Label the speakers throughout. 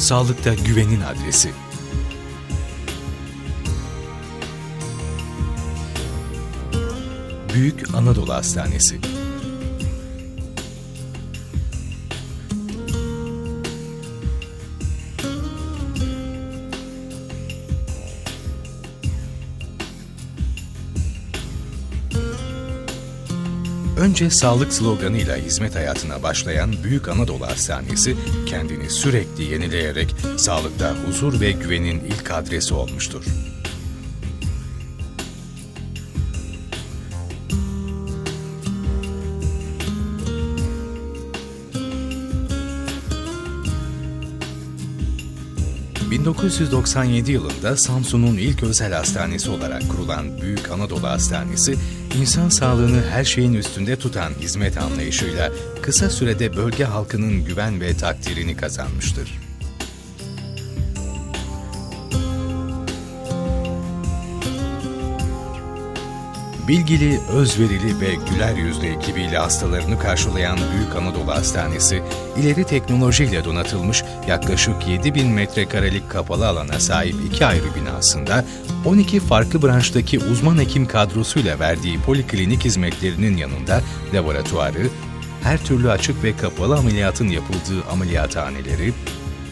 Speaker 1: sağlıkta güvenin adresi. Büyük Anadolu Hastanesi. Önce sağlık sloganıyla hizmet hayatına başlayan Büyük Anadolu Hastanesi kendini sürekli yenileyerek sağlıkta huzur ve güvenin ilk adresi olmuştur. ...1997 yılında Samsun'un ilk özel hastanesi olarak kurulan Büyük Anadolu Hastanesi... ...insan sağlığını her şeyin üstünde tutan hizmet anlayışıyla... ...kısa sürede bölge halkının güven ve takdirini kazanmıştır. Bilgili, özverili ve güler yüzlü ekibiyle hastalarını karşılayan Büyük Anadolu Hastanesi, ileri teknolojiyle donatılmış yaklaşık 7000 metrekarelik kapalı alana sahip iki ayrı binasında 12 farklı branştaki uzman hekim kadrosuyla verdiği poliklinik hizmetlerinin yanında laboratuvarı, her türlü açık ve kapalı ameliyatın yapıldığı ameliyathaneleri,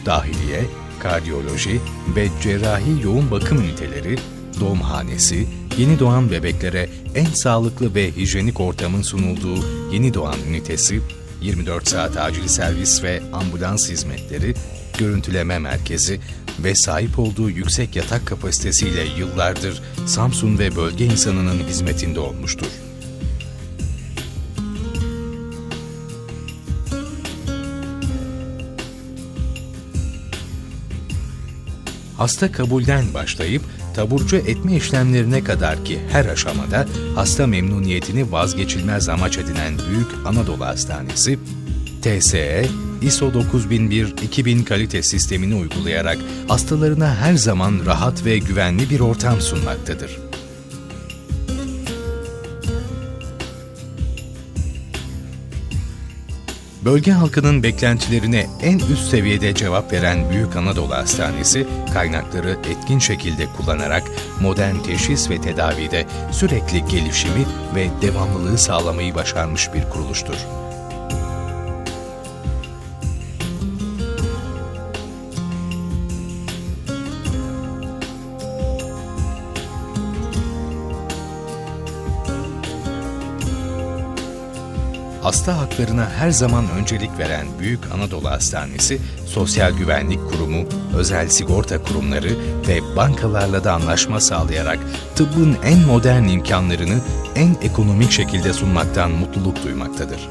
Speaker 1: dahiliye, kardiyoloji ve cerrahi yoğun bakım üniteleri, doğumhanesi, yeni doğan bebeklere en sağlıklı ve hijyenik ortamın sunulduğu yeni doğan ünitesi, 24 saat acil servis ve ambulans hizmetleri, görüntüleme merkezi ve sahip olduğu yüksek yatak kapasitesiyle yıllardır Samsun ve bölge insanının hizmetinde olmuştur. Hasta kabulden başlayıp taburcu etme işlemlerine kadar ki her aşamada hasta memnuniyetini vazgeçilmez amaç edinen Büyük Anadolu Hastanesi, TSE, ISO 9001-2000 kalite sistemini uygulayarak hastalarına her zaman rahat ve güvenli bir ortam sunmaktadır. Bölge halkının beklentilerine en üst seviyede cevap veren Büyük Anadolu Hastanesi, kaynakları etkin şekilde kullanarak modern teşhis ve tedavide sürekli gelişimi ve devamlılığı sağlamayı başarmış bir kuruluştur. Hasta haklarına her zaman öncelik veren Büyük Anadolu Hastanesi, Sosyal Güvenlik Kurumu, özel sigorta kurumları ve bankalarla da anlaşma sağlayarak tıbbın en modern imkanlarını en ekonomik şekilde sunmaktan mutluluk duymaktadır.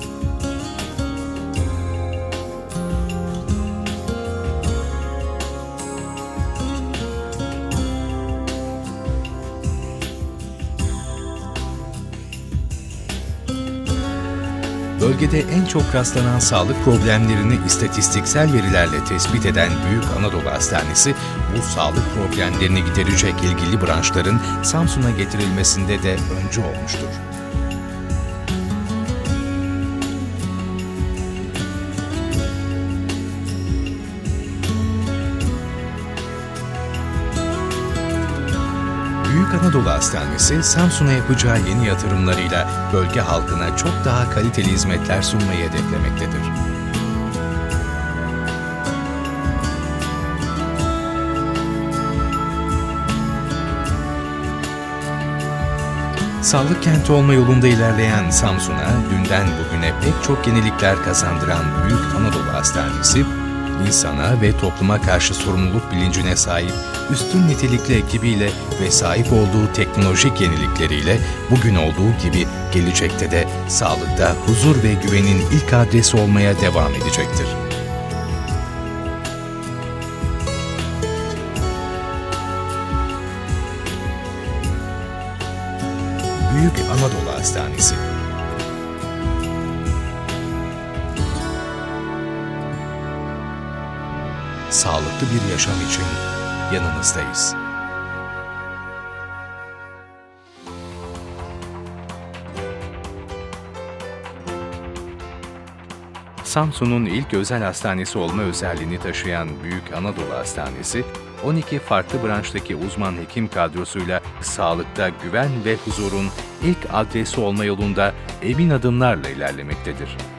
Speaker 1: Bölgede en çok rastlanan sağlık problemlerini istatistiksel verilerle tespit eden Büyük Anadolu Hastanesi, bu sağlık problemlerini giderecek ilgili branşların Samsun'a getirilmesinde de öncü olmuştur. Anadolu Hastanesi, Samsun'a yapacağı yeni yatırımlarıyla bölge halkına çok daha kaliteli hizmetler sunmayı hedeflemektedir. Sağlık kenti olma yolunda ilerleyen Samsun'a dünden bugüne pek çok yenilikler kazandıran Büyük Anadolu Hastanesi, insana ve topluma karşı sorumluluk bilincine sahip üstün nitelikli ekibiyle ve sahip olduğu teknolojik yenilikleriyle bugün olduğu gibi gelecekte de sağlıkta huzur ve güvenin ilk adresi olmaya devam edecektir. Büyük Anadolu Hastanesi sağlıklı bir yaşam için yanınızdayız. Samsun'un ilk özel hastanesi olma özelliğini taşıyan Büyük Anadolu Hastanesi, 12 farklı branştaki uzman hekim kadrosuyla sağlıkta güven ve huzurun ilk adresi olma yolunda emin adımlarla ilerlemektedir.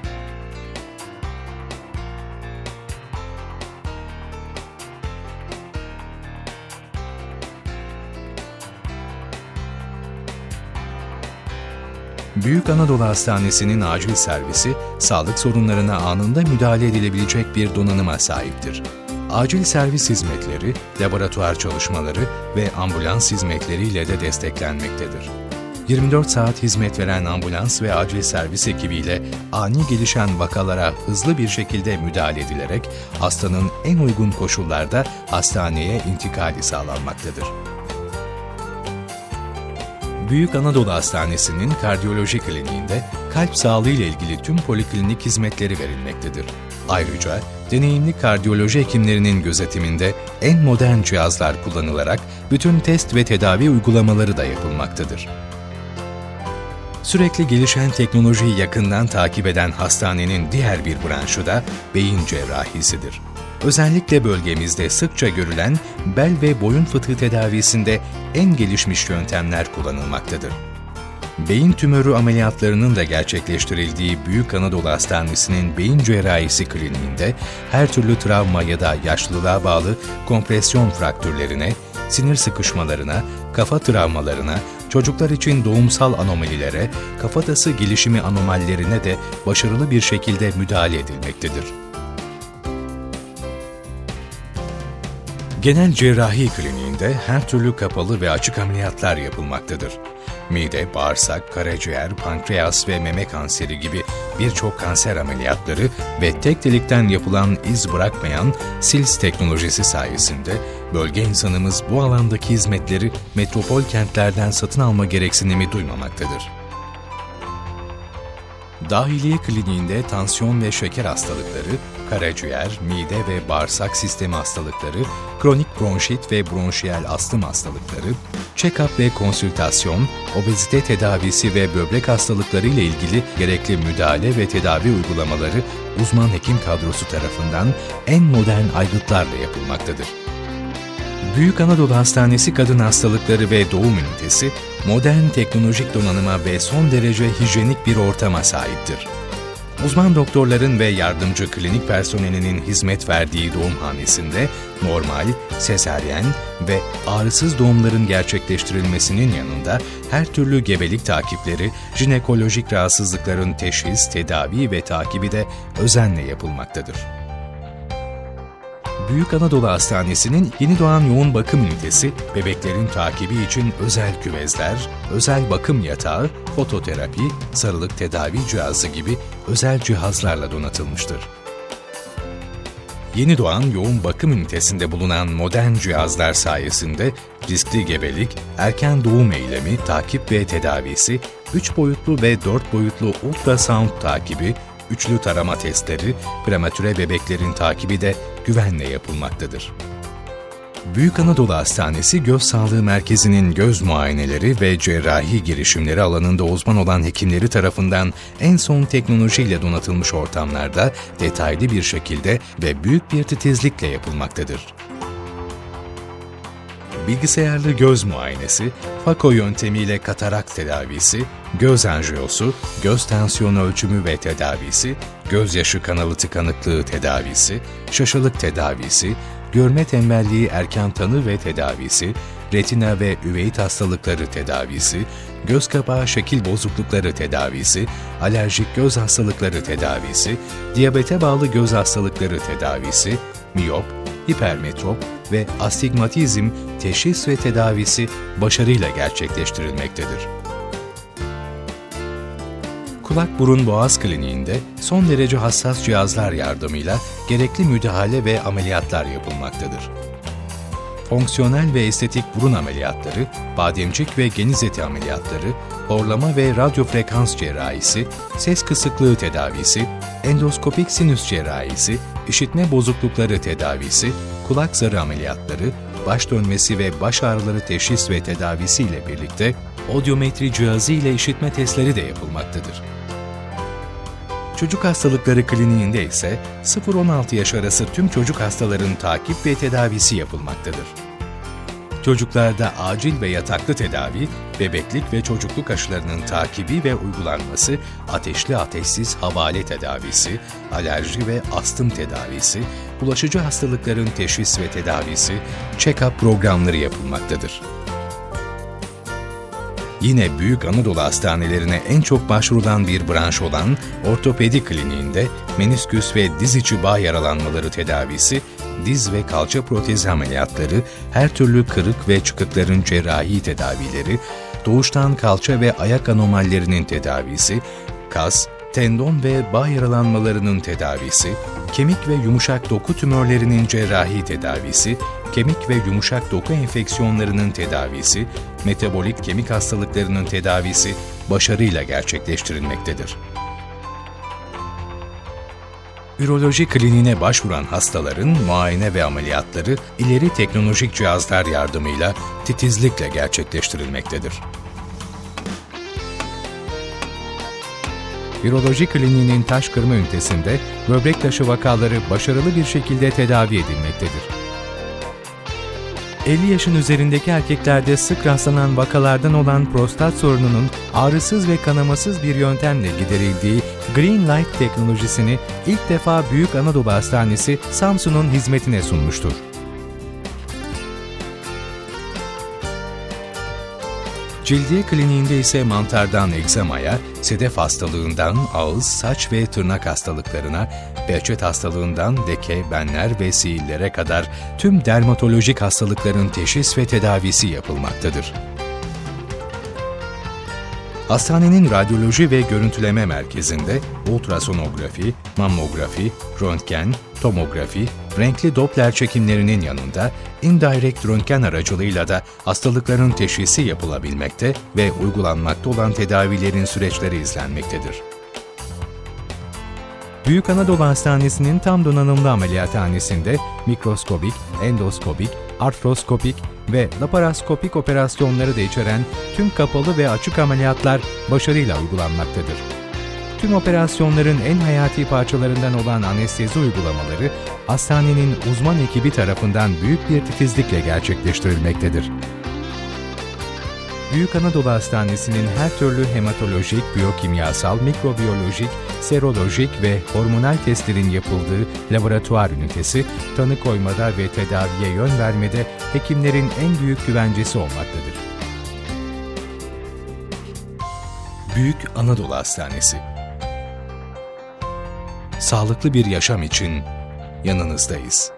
Speaker 1: Büyük Anadolu Hastanesi'nin acil servisi, sağlık sorunlarına anında müdahale edilebilecek bir donanıma sahiptir. Acil servis hizmetleri, laboratuvar çalışmaları ve ambulans hizmetleriyle de desteklenmektedir. 24 saat hizmet veren ambulans ve acil servis ekibiyle ani gelişen vakalara hızlı bir şekilde müdahale edilerek hastanın en uygun koşullarda hastaneye intikali sağlanmaktadır. Büyük Anadolu Hastanesi'nin kardiyoloji kliniğinde kalp sağlığı ile ilgili tüm poliklinik hizmetleri verilmektedir. Ayrıca deneyimli kardiyoloji hekimlerinin gözetiminde en modern cihazlar kullanılarak bütün test ve tedavi uygulamaları da yapılmaktadır. Sürekli gelişen teknolojiyi yakından takip eden hastanenin diğer bir branşı da beyin cerrahisidir. Özellikle bölgemizde sıkça görülen bel ve boyun fıtığı tedavisinde en gelişmiş yöntemler kullanılmaktadır. Beyin tümörü ameliyatlarının da gerçekleştirildiği Büyük Anadolu Hastanesi'nin beyin cerrahisi kliniğinde her türlü travma ya da yaşlılığa bağlı kompresyon fraktürlerine, sinir sıkışmalarına, kafa travmalarına, çocuklar için doğumsal anomalilere, kafatası gelişimi anomallerine de başarılı bir şekilde müdahale edilmektedir. Genel cerrahi kliniğinde her türlü kapalı ve açık ameliyatlar yapılmaktadır. Mide, bağırsak, karaciğer, pankreas ve meme kanseri gibi birçok kanser ameliyatları ve tek delikten yapılan iz bırakmayan SILS teknolojisi sayesinde bölge insanımız bu alandaki hizmetleri metropol kentlerden satın alma gereksinimi duymamaktadır. Dahiliye Kliniğinde tansiyon ve şeker hastalıkları, karaciğer, mide ve bağırsak sistemi hastalıkları, kronik bronşit ve bronşiyel astım hastalıkları, check-up ve konsültasyon, obezite tedavisi ve böbrek hastalıkları ile ilgili gerekli müdahale ve tedavi uygulamaları uzman hekim kadrosu tarafından en modern aygıtlarla yapılmaktadır. Büyük Anadolu Hastanesi Kadın Hastalıkları ve Doğum Ünitesi, modern teknolojik donanıma ve son derece hijyenik bir ortama sahiptir. Uzman doktorların ve yardımcı klinik personelinin hizmet verdiği doğumhanesinde normal, sezaryen ve ağrısız doğumların gerçekleştirilmesinin yanında her türlü gebelik takipleri, jinekolojik rahatsızlıkların teşhis, tedavi ve takibi de özenle yapılmaktadır. Büyük Anadolu Hastanesi'nin yeni doğan yoğun bakım ünitesi, bebeklerin takibi için özel küvezler, özel bakım yatağı, fototerapi, sarılık tedavi cihazı gibi özel cihazlarla donatılmıştır. Yeni doğan yoğun bakım ünitesinde bulunan modern cihazlar sayesinde riskli gebelik, erken doğum eylemi, takip ve tedavisi, 3 boyutlu ve 4 boyutlu ultrasound takibi, üçlü tarama testleri, prematüre bebeklerin takibi de güvenle yapılmaktadır. Büyük Anadolu Hastanesi Göz Sağlığı Merkezi'nin göz muayeneleri ve cerrahi girişimleri alanında uzman olan hekimleri tarafından en son teknolojiyle donatılmış ortamlarda detaylı bir şekilde ve büyük bir titizlikle yapılmaktadır bilgisayarlı göz muayenesi, FAKO yöntemiyle katarak tedavisi, göz anjiyosu, göz tansiyonu ölçümü ve tedavisi, gözyaşı kanalı tıkanıklığı tedavisi, şaşılık tedavisi, görme tembelliği erken tanı ve tedavisi, retina ve üveit hastalıkları tedavisi, göz kapağı şekil bozuklukları tedavisi, alerjik göz hastalıkları tedavisi, diyabete bağlı göz hastalıkları tedavisi, miyop, hipermetrop ve astigmatizm teşhis ve tedavisi başarıyla gerçekleştirilmektedir. Kulak Burun Boğaz Kliniğinde son derece hassas cihazlar yardımıyla gerekli müdahale ve ameliyatlar yapılmaktadır. Fonksiyonel ve estetik burun ameliyatları, bademcik ve geniz eti ameliyatları, horlama ve radyo frekans cerrahisi, ses kısıklığı tedavisi, endoskopik sinüs cerrahisi, işitme bozuklukları tedavisi, kulak zarı ameliyatları, baş dönmesi ve baş ağrıları teşhis ve tedavisi ile birlikte odyometri cihazı ile işitme testleri de yapılmaktadır. Çocuk Hastalıkları Kliniğinde ise 0-16 yaş arası tüm çocuk hastaların takip ve tedavisi yapılmaktadır. Çocuklarda acil ve yataklı tedavi, bebeklik ve çocukluk aşılarının takibi ve uygulanması, ateşli ateşsiz havale tedavisi, alerji ve astım tedavisi, bulaşıcı hastalıkların teşhis ve tedavisi, check-up programları yapılmaktadır. Yine Büyük Anadolu Hastanelerine en çok başvurulan bir branş olan ortopedi kliniğinde menisküs ve diz içi bağ yaralanmaları tedavisi, diz ve kalça protezi ameliyatları, her türlü kırık ve çıkıkların cerrahi tedavileri, doğuştan kalça ve ayak anomallerinin tedavisi, kas, tendon ve bağ yaralanmalarının tedavisi, kemik ve yumuşak doku tümörlerinin cerrahi tedavisi, kemik ve yumuşak doku enfeksiyonlarının tedavisi, metabolik kemik hastalıklarının tedavisi başarıyla gerçekleştirilmektedir. Üroloji kliniğine başvuran hastaların muayene ve ameliyatları ileri teknolojik cihazlar yardımıyla titizlikle gerçekleştirilmektedir. Üroloji kliniğinin taş kırma ünitesinde böbrek taşı vakaları başarılı bir şekilde tedavi edilmektedir. 50 yaşın üzerindeki erkeklerde sık rastlanan vakalardan olan prostat sorununun ağrısız ve kanamasız bir yöntemle giderildiği Green Light teknolojisini ilk defa Büyük Anadolu Hastanesi Samsun'un hizmetine sunmuştur. Cildiye kliniğinde ise mantardan egzamaya, sedef hastalığından ağız, saç ve tırnak hastalıklarına, behçet hastalığından leke, benler ve siillere kadar tüm dermatolojik hastalıkların teşhis ve tedavisi yapılmaktadır. Hastanenin radyoloji ve görüntüleme merkezinde ultrasonografi, mammografi, röntgen, tomografi, renkli Doppler çekimlerinin yanında indirect röntgen aracılığıyla da hastalıkların teşhisi yapılabilmekte ve uygulanmakta olan tedavilerin süreçleri izlenmektedir. Büyük Anadolu Hastanesi'nin tam donanımlı ameliyathanesinde mikroskobik, endoskobik, artroskopik ve laparoskopik operasyonları da içeren tüm kapalı ve açık ameliyatlar başarıyla uygulanmaktadır. Tüm operasyonların en hayati parçalarından olan anestezi uygulamaları hastanenin uzman ekibi tarafından büyük bir titizlikle gerçekleştirilmektedir. Büyük Anadolu Hastanesi'nin her türlü hematolojik, biyokimyasal, mikrobiyolojik, serolojik ve hormonal testlerin yapıldığı laboratuvar ünitesi, tanı koymada ve tedaviye yön vermede hekimlerin en büyük güvencesi olmaktadır. Büyük Anadolu Hastanesi Sağlıklı bir yaşam için yanınızdayız.